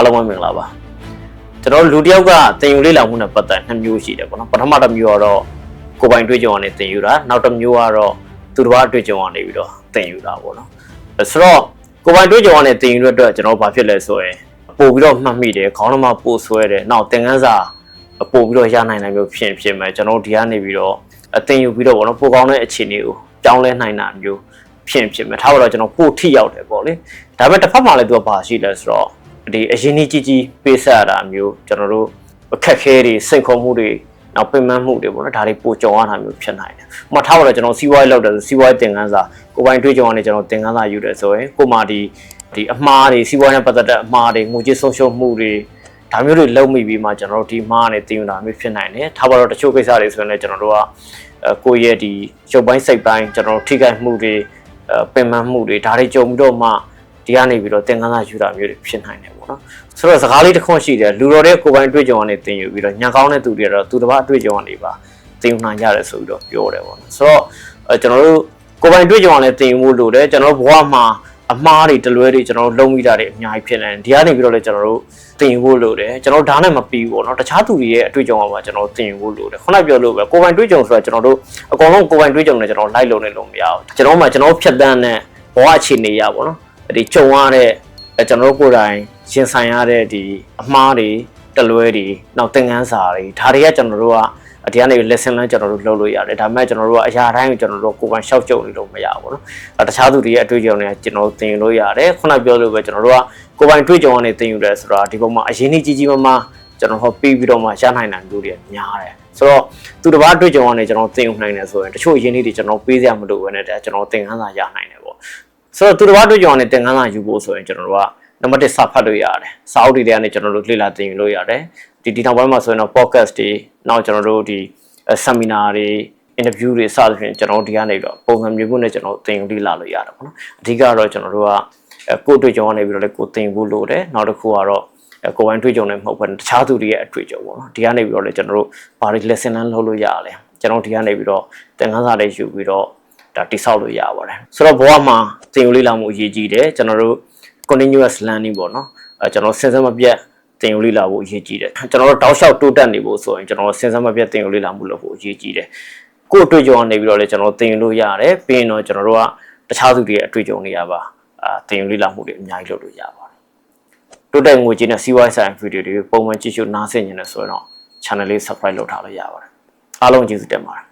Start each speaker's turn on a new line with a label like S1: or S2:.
S1: အားလုံးပဲမင်္ဂလာပါကျွန်တော်တို့လူတစ်ယောက်ကတင်ယူလေ့လာမှုနဲ့ပတ်သက်နှစ်မျိုးရှိတယ်ပေါ့နော်ပထမတစ်မျိုးကတော့ကိုယ်ပိုင်တွေ့ကြုံကနေတင်ယူတာနောက်တစ်မျိုးကတော့သူတစ်ပါးတွေ့ကြုံကနေပြီးတော့တင်ယူတာပေါ့နော်ဆိုတော့ကိုယ်ပိုင်တွေ့ကြုံကနေတင်ယူတဲ့အတွက်ကျွန်တော်တို့ဘာဖြစ်လဲဆိုရင်ပို့ပြီးတော့မှတ်မိတယ်ခေါင်းထဲမှာပို့ဆွဲတယ်နောက်သင်ခန်းစာပို့ပြီးတော့ရနိုင်နိုင်မျိုးဖြစ်ဖြစ်မယ်ကျွန်တော်တို့ဒီကနေပြီးတော့အတင်ယူပြီးတော့ပေါ့နော်ပို့ကောင်းတဲ့အခြေအနေကိုပြောင်းလဲနိုင်တာမျိုးဖြစ်ဖြစ်မယ်ထားပါတော့ကျွန်တော်ပို့ထိရောက်တယ်ပေါ့လေဒါပေမဲ့တစ်ဖက်မှာလည်းသူကဘာရှိလဲဆိုတော့ ဒီအရင်ကြီးကြီးပေးဆက်ရတာမျိုးကျွန်တော်တို့အခက်ခဲတွေစိတ်ခုံမှုတွေနောက်ပင်ပန်းမှုတွေပေါ့နော်ဒါတွေပိုကြုံရတာမျိုးဖြစ်နိုင်တယ်။ဥပမာထားပါတော့ကျွန်တော်စီးပွားရေးလုပ်တယ်ဆိုစီးပွားရေးသင်ခန်းစာကိုယ်ပိုင်တွေ့ကြုံရနေကျွန်တော်သင်ခန်းစာယူတယ်ဆိုရင်ကိုမှဒီဒီအမှားတွေစီးပွားရေးနဲ့ပတ်သက်တဲ့အမှားတွေငွေကြေးဆုံးရှုံးမှုတွေဒါမျိုးတွေလုံးမိပြီးမှကျွန်တော်တို့ဒီမှားနဲ့တင်ယူတာမျိုးဖြစ်နိုင်တယ်။ထားပါတော့တချို့ကိစ္စတွေဆိုရင်လည်းကျွန်တော်တို့ကအဲကိုယ့်ရဲ့ဒီရုပ်ပိုင်းစိတ်ပိုင်းကျွန်တော်တို့ထိခိုက်မှုတွေအဲပင်ပန်းမှုတွေဒါတွေကြုံပြီးတော့မှဒီကနေပြီးတော့သင်ခန်းစာယူတာမျိုးတွေဖြစ်နိုင်တယ်ပေါ့ နော်ဆိုတော့စကားလေးတစ်ခွန်းရှိတယ်လူတော်တဲ့ကိုယ်ပိုင်တွေ့ကြုံကနေသင်ယူပြီးတော့ညံကောင်းတဲ့သူတွေကတော့သူတစ်ပါးအတွေ့အကြုံကနေပါသင်ယူနိုင်ရတယ်ဆိုပြီးတော့ပြောတယ်ပေါ့နော်ဆိုတော့အဲကျွန်တော်တို့ကိုယ်ပိုင်တွေ့ကြုံကလည်းသင်ယူဖို့လိုတယ်ကျွန်တော်တို့ဘဝမှာအမှားတွေတလွဲတွေကျွန်တော်တို့လုံးမိတာတွေအများကြီးဖြစ်နေတယ်ဒီကနေပြီးတော့လည်းကျွန်တော်တို့သင်ယူဖို့လိုတယ်ကျွန်တော်တို့ဓာတ်နဲ့မပြီးဘူးပေါ့နော်တခြားသူတွေရဲ့အတွေ့အကြုံမှာကျွန်တော်တို့သင်ယူဖို့လိုတယ်ခုနပြောလို့ပဲကိုယ်ပိုင်တွေ့ကြုံဆိုတာကျွန်တော်တို့အကောင်လုံးကိုယ်ပိုင်တွေ့ကြုံနဲ့ကျွန်တော်လိုက်လုံနေလို့မရဘူးကျွန်တော်မှကျွန်တော်ဖြတ်တန်းတဲ့ဘဝအခြေအနေရပေါ့နော်ဒီကြုံရတဲ့ အဲကျွန်တော်တို့ကိုယ်တိုင်ရင်ဆိုင်ရတဲ့ဒီအမှားတွေတလွဲတွေနောက်သင်ခန်းစာတွေဒါတွေကကျွန်တော်တို့ကအတရားနေ lesson လမ်းကျွန်တော်တို့လုပ်လို့ရတယ်ဒါပေမဲ့ကျွန်တော်တို့ကအရာတိုင်းကိုကျွန်တော်တို့ကိုယ်ပိုင်ရှောက်ကြုံနေလို့မရဘူးနော်အဲတခြားသူတွေရဲ့အတွေ့အကြုံတွေကကျွန်တော်တို့သင်ယူလို့ရတယ်ခုနပြောလို့ပဲကျွန်တော်တို့ကကိုယ်ပိုင်တွေ့ကြုံကနေသင်ယူတယ်ဆိုတာဒီပုံမှာအရင်ကြီးကြီးမားမားကျွန်တော်ဟောပြီးပြီးတော့မှရနိုင်တာမျိုးတွေများတယ်ဆိုတော့သူတစ်ပါးတွေ့ကြုံကနေကျွန်တော်သင်ယူနိုင်တယ်ဆိုရင်တချို့အရင်ကြီးတွေကျွန်တော်ပေးစရာမလိုဘဲနဲ့ကျွန်တော်သင်ခန်းစာရနိုင်တယ် ဆိုတော့သူတစ်ပါးတွေ့ကြုံကနေသင်ခန်းစာယူဖို့ဆိုရင်ကျွန်တော်တို့ကနံပါတ်1စာဖတ်လို့ရတယ်စာအုပ်တွေထဲကနေကျွန်တော်တို့လေ့လာသင်ယူလို့ရတယ်ဒီဒီနောက်ပိုင်းမှာဆိုရင်တော့ podcast တွေနောက်ကျွန်တော်တို့ဒီ seminar တွေ interview တွေစသဖြင့်ကျွန်တော်တို့ဒီကနေပြီးတော့ပုံစံမျိုးမျိုးနဲ့ကျွန်တော်သင်ယူလေ့လာလို့ရတယ်ပေါ့နော်အဓိကတော့ကျွန်တော်တို့ကကိုယ့်အတွေ့အကြုံကနေပြီးတော့လည်းကိုယ်သင်ဖို့လိုတယ်နောက်တစ်ခုကတော့ကိုယ်ပိုင်တွေ့ကြုံနေမဟုတ်ဘဲတခြားသူတွေရဲ့အတွေ့အကြုံပေါ့နော်ဒီကနေပြီးတော့လည်းကျွန်တော်တို့ဘာတွေ lesson learn လုပ်လို့ရတယ်ကျွန်တော်ဒီကနေပြီးတော့သင်ခန်းစာတွေယူပြီးတော့ဒါတိဆောက်လို့ရပါတယ်ဆိုတော့ဘဝမှာ သင်ယူလေ့လာမှုအရေးကြီးတယ်ကျွန်တော်တို့ continuous learning ပေါ့နော်အဲကျွန်တော်စဉ်ဆက်မပြတ်သင်ယူလေ့လာဖို့အရေးကြီးတယ်ကျွန်တော်တို့တောက်လျှောက်တိုးတက်နေဖို့ဆိုရင်ကျွန်တော်စဉ်ဆက်မပြတ်သင်ယူလေ့လာမှုလုပ်ဖို့အရေးကြီးတယ်ကိုယ့်အတွေ့အကြုံကနေပြီးတော့လည်းကျွန်တော်သင်ယူလို့ရတယ်ပြီးရင်တော့ကျွန်တော်တို့ကတခြားသူတွေရဲ့အတွေ့အကြုံတွေရပါအာသင်ယူလေ့လာမှုတွေအများကြီးလုပ်လို့ရပါတယ်တိုးတက်ငွေကြေးနဲ့စီးပွားရေးဆိုင်ဗီဒီယိုတွေပုံမှန်ကြည့်ရှုနားဆင်နေတယ်ဆိုရင်တော့ channel လေး subscribe လုပ်ထားလို့ရပါတယ်အားလုံးကျေးဇူးတင်ပါတယ်